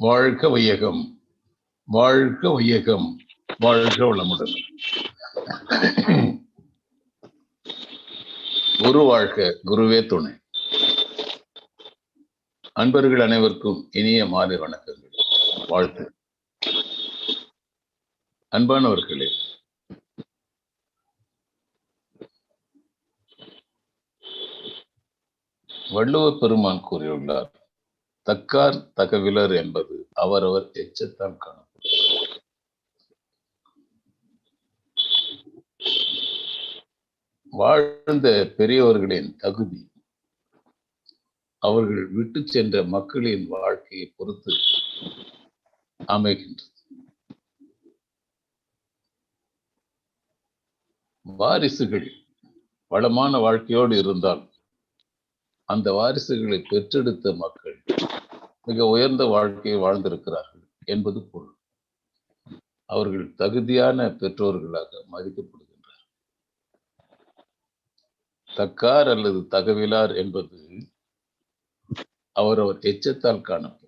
வாழ்க வையகம். வாழ்க வையகம். வாழ்க வளமுடன். குரு வாழ்க குருவே துணை. அன்பர்கள் அனைவருக்கும் இனிய மாலை வணக்கங்கள். வாழ்த்து. அன்பானவர்களே வள்ளுவ பெருமான் கூறியுள்ளார் தக்கார் தகவிலர் என்பது அவரவர் எச்சத்தால் காணப்படும். வாழ்ந்த பெரியவர்களின் தகுதி அவர்கள் விட்டு சென்ற மக்களின் வாழ்க்கையை பொறுத்து அமைகின்றது. வாரிசுகள் வளமான வாழ்க்கையோடு இருந்தால் அந்த வாரிசுகளை பெற்றெடுத்த மக்கள் மிக உயர்ந்த வாழ்க்கையை வாழ்ந்திருக்கிறார்கள் என்பது பொருள். அவர்கள் தகுதியான பெற்றோர்களாக மதிக்கப்படுகின்றார். தக்கார் அல்லது தகவிலார் என்பது அவரவர் எச்சத்தால் காணப்படும்.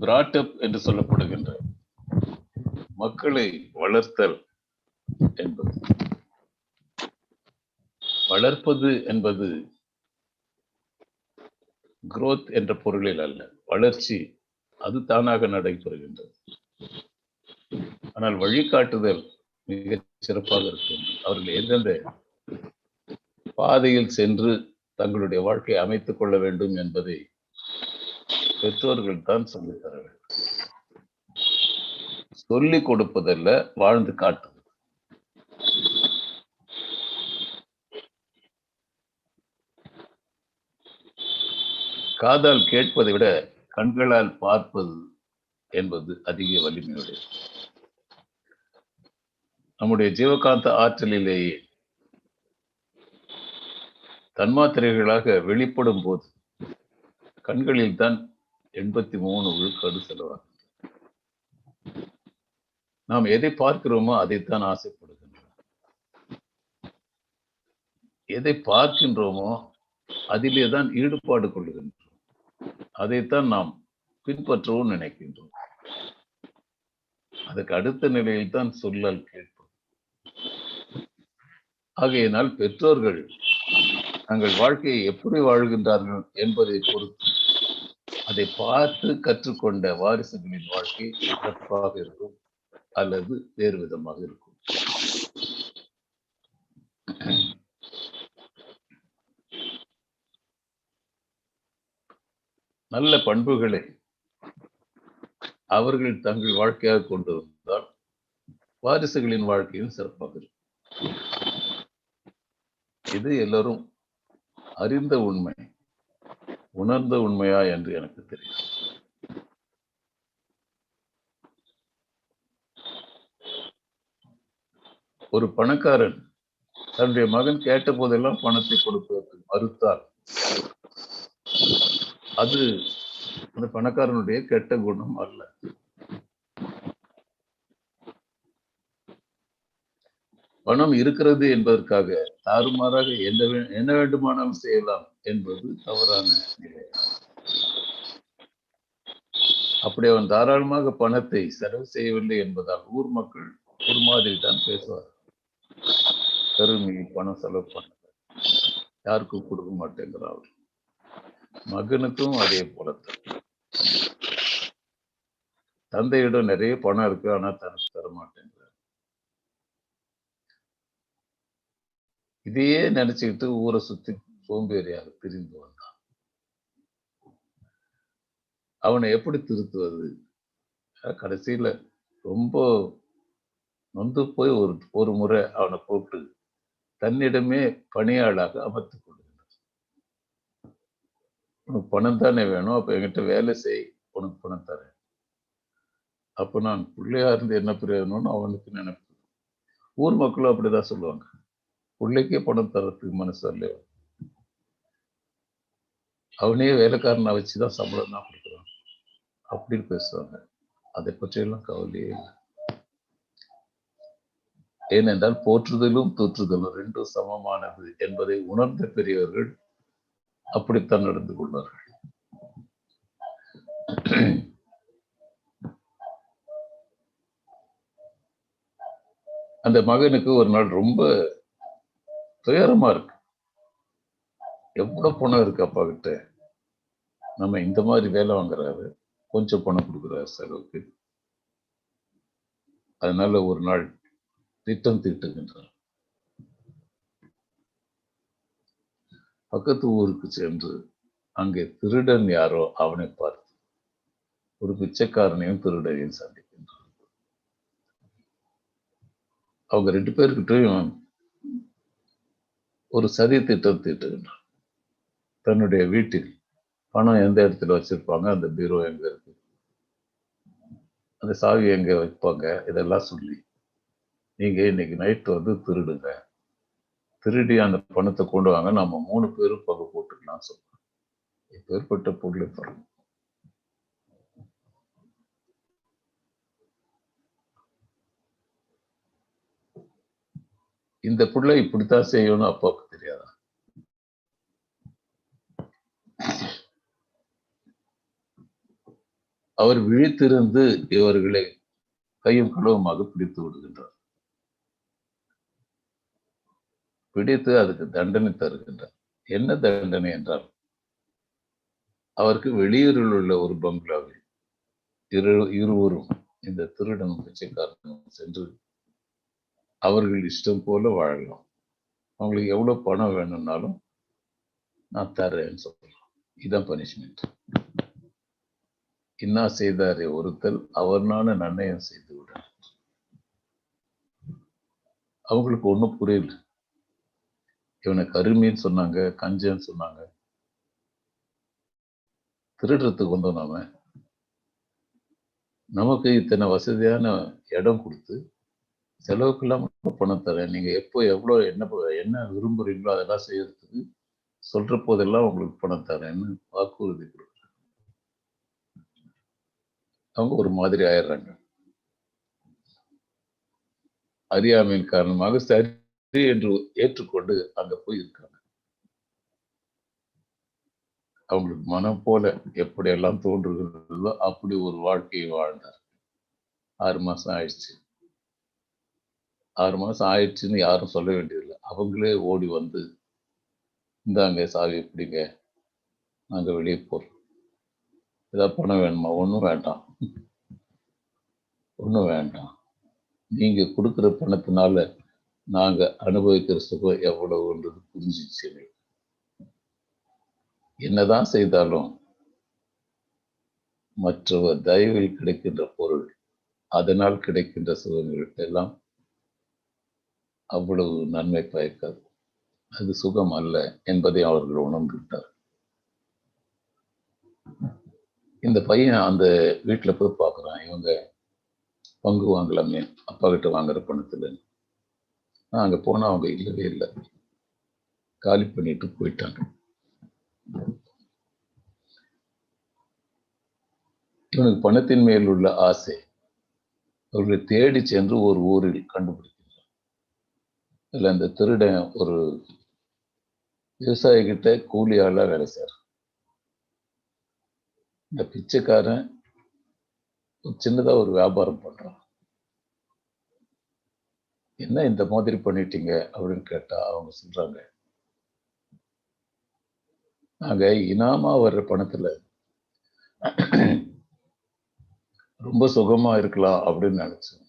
பிராட்டப் என்று சொல்லப்படுகின்ற மக்களை வளர்த்தல் என்பது. வளர்ப்பது என்பது குரோத் என்ற பொருளில் அல்ல. வளர்ச்சி அது தானாக நடைபெறுகின்றது. ஆனால் வழிகாட்டுதல் மிக சிறப்பாக இருக்கும். அவர்கள் எந்தெந்த பாதையில் சென்று தங்களுடைய வாழ்க்கையை அமைத்துக் கொள்ள வேண்டும் என்பதை பெற்றோர்கள் தான் சொல்லித் தர வேண்டும். சொல்லிக் கொடுப்பதல்ல வாழ்ந்து காட்டும். காதால் கேட்பதை விட கண்களால் பார்ப்பது என்பது அதிக வலிமையுடையது. நம்முடைய ஜீவகாந்த ஆற்றலிலேயே தன்மாத்திரைகளாக வெளிப்படும் போது கண்களில் தான் எண்பத்தி மூணு விழுக்காடு செலவாகும். நாம் எதை பார்க்கிறோமோ அதைத்தான் ஆசைப்படுகின்றோம். எதை பார்க்கின்றோமோ அதிலே தான் ஈடுபாடு கொள்கின்றோம் அதைத்தான் நாம் பின்பற்றவும் நினைக்கின்றோம். அதுக்கு அடுத்த நிலையில் தான் சொல்லல் கேட்போம். ஆகையினால் பெற்றோர்கள் தங்கள் வாழ்க்கையை எப்படி வாழ்கின்றார்கள் என்பதை பொறுத்து அதை பார்த்து கற்றுக்கொண்ட வாரிசுகளின் வாழ்க்கை சிறப்பாக இருக்கும் அல்லது வேறு விதமாக இருக்கும். நல்ல பண்புகளை அவர்கள் தங்கள் வாழ்க்கையாக கொண்டு வந்தால் வாரிசுகளின் வாழ்க்கையும் சிறப்பாக இருக்கும். இது எல்லோரும் அறிந்த உண்மை உணர்ந்த உண்மையா என்று எனக்கு தெரியும். ஒரு பணக்காரன் தன்னுடைய மகன் கேட்ட போதெல்லாம் பணத்தை கொடுப்பதற்கு மறுத்தால் அது அந்த பணக்காரனுடைய கெட்ட குணம் அல்ல. பணம் இருக்கிறது என்பதற்காக தாறுமாறாக என்ன என்ன வேண்டுமானாலும் செய்யலாம் என்பது தவறான நிலை. அப்படி அவன் தாராளமாக பணத்தை செலவு செய்யவில்லை என்பதால் ஊர் மக்கள் ஒரு மாதிரி தான் பேசுவார் கருமி பணம் செலவு பண்ண யாருக்கும் கொடுக்க மாட்டேங்கிறார்கள். மகனுக்கும் அதே போலத்தான். தந்தையிடம் நிறைய பணம் இருக்கு ஆனா தனக்கு தர மாட்டேங்கிறார். இதையே நினைச்சுக்கிட்டு ஊரை சுத்தி சோம்பேறியாக பிரிந்து வந்தான். அவனை எப்படி திருத்துவது? கடைசியில ரொம்ப நொந்து போய் ஒரு ஒரு முறை அவனை கூப்பிட்டு தன்னிடமே பணியாளாக அமர்த்து உனக்கு பணம் தானே வேணும் அப்போ என்கிட்ட வேலை செய் உனக்கு பணம் தரேன். அப்ப நான் பிள்ளையா இருந்து என்ன பிரயோஜனம்னு அவனுக்கு நினைப்பு. ஊர் மக்களும் அப்படிதான் சொல்லுவாங்க. பிள்ளைக்கே பணம் தரத்துக்கு மனசு இல்லையோ. அவனே வேலைக்காரனை வச்சுதான் சம்பளம் தான் கொடுக்குறான். அப்படின்னு பேசுவாங்க அதை பற்றியெல்லாம் கவலையே இல்லை. ஏனென்றால் போற்றுதலும் தூற்றுதலும் ரெண்டும் சமமானது என்பதை உணர்ந்த பெரியவர்கள் அப்படித்தான் நடந்து கொள்வார்கள் அந்த மகனுக்கு ஒரு நாள் ரொம்ப துயரமா இருக்கு. எவ்வளவு பணம் இருக்கு அப்பா கிட்ட? நம்ம இந்த மாதிரி வேலை வாங்குறாரு. கொஞ்சம் பணம் கொடுக்குறாரு செலவுக்கு அதனால ஒரு நாள் திட்டம் தீட்டுகின்றார். பக்கத்து ஊருக்கு சென்று அங்கே திருடன் யாரோ அவனை பார்த்து ஒரு பிச்சைக்காரனையும் திருடனையும் சந்திக்கின்றான். அவங்க ரெண்டு பேருக்கிட்டையும் ஒரு சதி திட்டம் தீட்டுகின்றான். தன்னுடைய வீட்டில் பணம் எந்த இடத்துல வச்சிருப்பாங்க அந்த பீரோ எங்க இருக்கு அந்த சாவி எங்க வைப்பாங்க இதெல்லாம் சொல்லி நீங்க இன்னைக்கு நைட் வந்து திருடுங்க திருடி அந்த பணத்தை கொண்டு வாங்க. நம்ம மூணு பேரும் பகை போட்டுக்கலாம் சொல்றோம் இப்பேற்பட்ட பொருளை பாருங்க. இந்த பிள்ளை இப்படித்தான் செய்யணும் அப்பாவுக்கு தெரியாதா? அவர் விழித்திருந்து இவர்களை கையும் களவுமாக பிடித்து விடுகின்றார். பிடித்து அதுக்கு தண்டனை தருகின்றார். என்ன தண்டனை என்றால் அவருக்கு வெளியூரில் உள்ள ஒரு பங்களாவில் இரு இருவரும் இந்த திருடனும் பிச்சைக்காரனும் சென்று அவர்கள் இஷ்டம் போல வாழலாம். அவங்களுக்கு எவ்வளவு பணம் வேணும்னாலும் நான் தரேன்னு சொல்லலாம். இதுதான் பனிஷ்மெண்ட் இன்னா செய்தாரே ஒருத்தல் அவர்னான நன்னயம் செய்து விட. அவங்களுக்கு ஒன்றும் புரியல. இவனை கருமின்னு சொன்னாங்க கஞ்சன்னு சொன்னாங்க. திருடுறதுக்கு வந்தோம் நாம. நமக்கு இத்தனை வசதியான இடம் கொடுத்து செலவுக்கு இல்லாமல் பணம் தரேன். நீங்க எப்போ எவ்வளோ என்ன என்ன விரும்புறீங்களோ அதெல்லாம் செய்யறதுக்கு சொல்ற போதெல்லாம் உங்களுக்கு பணம் தரேன்னு வாக்குறுதி கொடுக்குறாங்க. அவங்க ஒரு மாதிரி ஆயிடுறாங்க. அறியாமையின் காரணமாக சரி என்று ஏற்றுக்கொண்டு அங்க போய் இருக்காங்க அவங்களுக்கு மனம் போல எப்படியெல்லாம் தோன்றுகிறதோ அப்படி ஒரு வாழ்க்கையை வாழ்ந்தார் ஆறு மாசம் ஆயிடுச்சு. ஆறு மாசம் ஆயிடுச்சுன்னு யாரும் சொல்ல வேண்டியதில்லை. அவங்களே ஓடி வந்து இந்தாங்க சாவி எப்படிங்க? நாங்க வெளியே போறோம். ஏதாவது பணம் வேணுமா? ஒன்றும் வேண்டாம். ஒன்றும் வேண்டாம். நீங்க கொடுக்குற பணத்தினால நாங்க அனுபவிக்கிற சுகம் எவ்வளவுன்றது புரிஞ்சிச்சு எங்களுக்கு என்னதான் செய்தாலும் மற்றவர் தயவில் கிடைக்கின்ற பொருள் அதனால் கிடைக்கின்ற சுகங்கள் எல்லாம் அவ்வளவு நன்மை பயக்காது. அது சுகம் அல்ல என்பதை அவர்கள் உணர்ந்துவிட்டார் இந்த பையன் அந்த வீட்டுல போய் பார்க்குறான். இவங்க பங்கு வாங்கலாமே அப்பா கிட்ட வாங்குற பணத்துலன்னு நான் அங்க போனா அவங்க இல்லவே இல்லை. காலி பண்ணிட்டு போயிட்டாங்க. இவனுக்கு பணத்தின் மேல் உள்ள ஆசை. அவர்களை தேடி சென்று ஒரு ஊரில் கண்டுபிடிக்கிறான் அதில் அந்த திருடன் ஒரு விவசாயிகிட்ட கூலி ஆளா வேலை செய்யறான் இந்த பிச்சைக்காரன் ஒரு சின்னதா ஒரு வியாபாரம் பண்றான். என்ன இந்த மாதிரி பண்ணிட்டீங்க அப்படின்னு கேட்டா அவங்க சொல்றாங்க. நாங்க இனாமா வர்ற பணத்துல ரொம்ப சுகமா இருக்கலாம் அப்படின்னு நினைச்சோம்.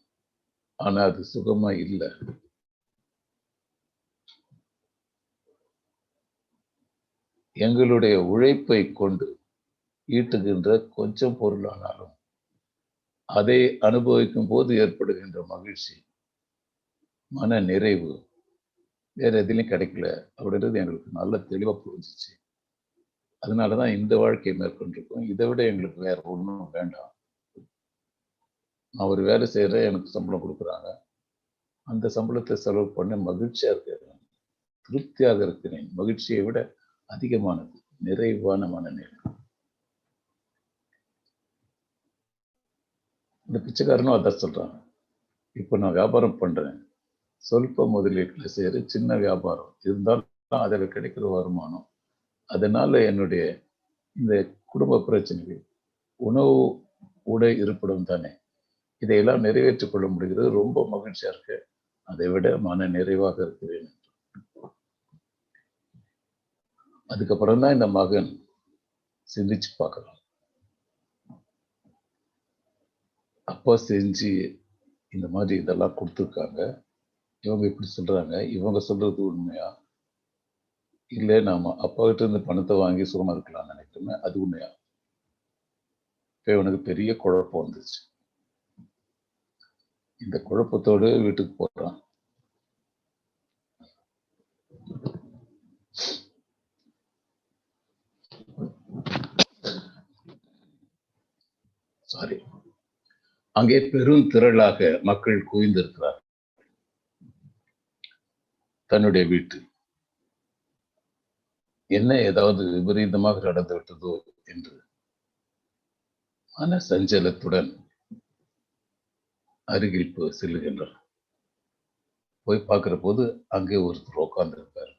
ஆனா அது சுகமா இல்லை. எங்களுடைய உழைப்பை கொண்டு ஈட்டுகின்ற கொஞ்சம் பொருளானாலும் அதை அனுபவிக்கும் போது ஏற்படுகின்ற மகிழ்ச்சி மன நிறைவு வேறு எதுலையும் கிடைக்கல அப்படின்றது எங்களுக்கு நல்ல தெளிவாக புரிஞ்சிச்சு. அதனால தான் இந்த வாழ்க்கையை மேற்கொண்டிருக்கோம். இதை விட எங்களுக்கு வேற ஒன்றும் வேண்டாம். நான் ஒரு வேலை செய்கிறேன் எனக்கு சம்பளம் கொடுக்குறாங்க. அந்த சம்பளத்தை செலவு பண்ண மகிழ்ச்சியாக இருக்கிறேன். திருப்தியாக இருக்கிறேன். மகிழ்ச்சியை விட அதிகமானது. நிறைவான மனநிலை இந்த பிச்சைக்காரனும் அதான் சொல்கிறான் இப்போ நான் வியாபாரம் பண்ணுறேன் சொல்ப முதலீட்டில் செய்கிற சின்ன வியாபாரம். இருந்தாலும் அதில் கிடைக்கிற வருமானம். அதனால என்னுடைய இந்த குடும்ப பிரச்சனைகள் உணவு உடை இருப்பிடம் தானே. இதையெல்லாம் நிறைவேற்றிக் கொள்ள முடிகிறது. ரொம்ப மகிழ்ச்சியா இருக்கு. அதை விட மன நிறைவாக இருக்கிறேன். அதுக்கப்புறம் தான் இந்த மகன் சிந்திச்சு பார்க்கலாம். அப்பா செஞ்சு இந்த மாதிரி இதெல்லாம் கொடுத்துருக்காங்க. இவங்க இப்படி சொல்றாங்க இவங்க சொல்றது உண்மையா? இல்லை நாம அப்பா கிட்ட இருந்து பணத்தை வாங்கி சுகமாக இருக்கலாம்னு நினைக்கிறோமே அது உண்மையா? இப்போ இவனுக்கு பெரிய குழப்பம் வந்துச்சு இந்த குழப்பத்தோடு வீட்டுக்கு போறான். சாரி அங்கே பெரும் திரளாக மக்கள் குவிந்திருக்கிறார் தன்னுடைய வீட்டு. என்ன ஏதாவது விபரீதமாக நடந்து விட்டதோ என்று மன சஞ்சலத்துடன் அருகில் போ- செல்லுகின்றார் போய் பார்க்கிற போது அங்கே ஒருத்தர் உட்கார்ந்திருக்கார்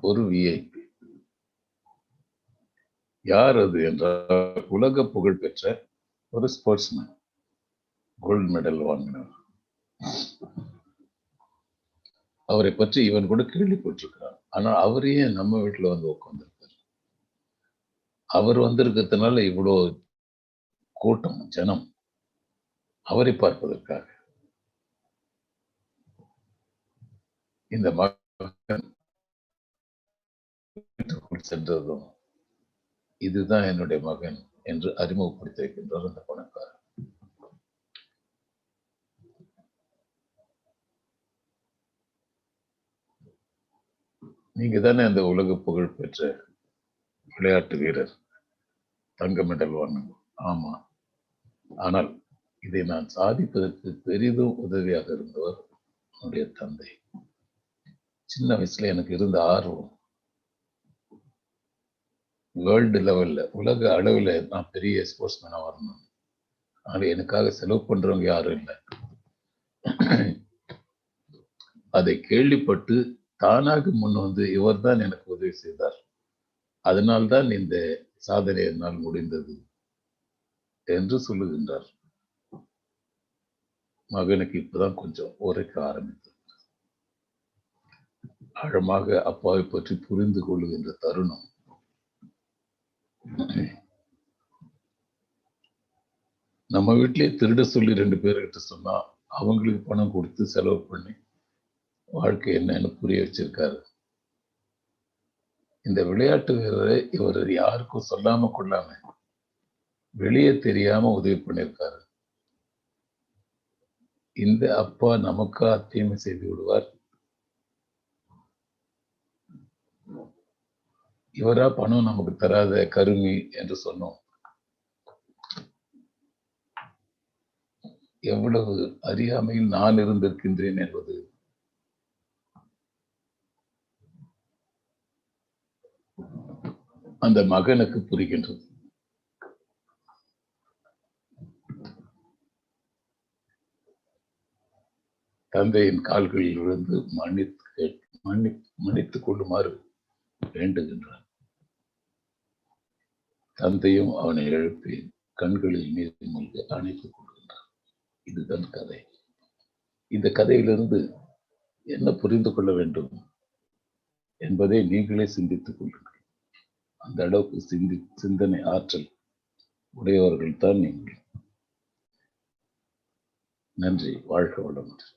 ஒரு விஐபி யார் அது என்றால் உலக புகழ் பெற்ற ஒரு ஸ்போர்ட்ஸ்மேன் கோல்டு மெடல் வாங்கினவர். அவரை பற்றி இவன் கூட கேள்விப்பட்டிருக்கிறான் ஆனா அவரையே நம்ம வீட்டுல வந்து உட்கார்ந்திருக்காரு. அவர் வந்திருக்கிறதுனால இவ்வளோ கூட்டம் ஜனம் அவரை பார்ப்பதற்காக. இந்த மகன் வீட்டுக்குள் சென்றதும் இதுதான் என்னுடைய மகன் என்று அறிமுகப்படுத்தி வைக்கின்றார் அந்த பணக்காரர். நீங்க தானே அந்த உலக புகழ் பெற்ற விளையாட்டு வீரர் தங்க மெடல் வாங்கணும் ஆமா. ஆனால் இதை நான் சாதிப்பதற்கு பெரிதும் உதவியாக இருந்தவர் என்னுடைய தந்தை. சின்ன வயசுல எனக்கு இருந்த ஆர்வம் வேர்ல்டு லெவல்ல உலக அளவில் நான் பெரிய ஸ்போர்ட்ஸ் மேனாக வரணும். ஆனால் எனக்காக செலவு பண்றவங்க யாரும் இல்லை. அதை கேள்விப்பட்டு தானாக முன் வந்து இவர்தான் எனக்கு உதவி செய்தார். அதனால்தான் இந்த சாதனை என்னால் முடிந்தது என்று சொல்லுகின்றார். மகனுக்கு இப்பதான் கொஞ்சம் உரைக்க ஆரம்பித்தது. ஆழமாக அப்பாவை பற்றி புரிந்து கொள்ளுகின்ற தருணம். நம்ம வீட்டிலேயே திருட சொல்லி ரெண்டு பேர்கிட்ட சொன்னா அவங்களுக்கு பணம் கொடுத்து செலவு பண்ணி வாழ்க்கை என்னன்னு புரிய வச்சிருக்காரு. இந்த விளையாட்டு வீரரை இவர் யாருக்கும் சொல்லாம கொள்ளாம வெளியே தெரியாம உதவி பண்ணியிருக்காரு. இந்த அப்பா நமக்கா தீமை செய்து விடுவார். இவரா பணம் நமக்கு தராத கருமி என்று சொன்னோம். எவ்வளவு அறியாமையில் நான் இருந்திருக்கின்றேன் என்பது அந்த மகனுக்கு புரிகின்றது. தந்தையின் கால்களில் விழுந்து மன்னித்து கேட்- மன்னி மன்னித்துக் கொள்ளுமாறு வேண்டுகின்றான். தந்தையும் அவனை எழுப்பி கண்களில் நீர் மூழ்கி அணைத்துக் கொள்கின்றான். இதுதான் கதை. இந்த கதையிலிருந்து என்ன புரிந்து கொள்ள வேண்டும் என்பதை நீங்களே சிந்தித்துக் கொள்ளுங்கள். அந்த அளவுக்கு சிந்தி சிந்தனை ஆற்றல் உடையவர்கள் தான் நீங்கள். நன்றி. வாழ்க வளமுடன்.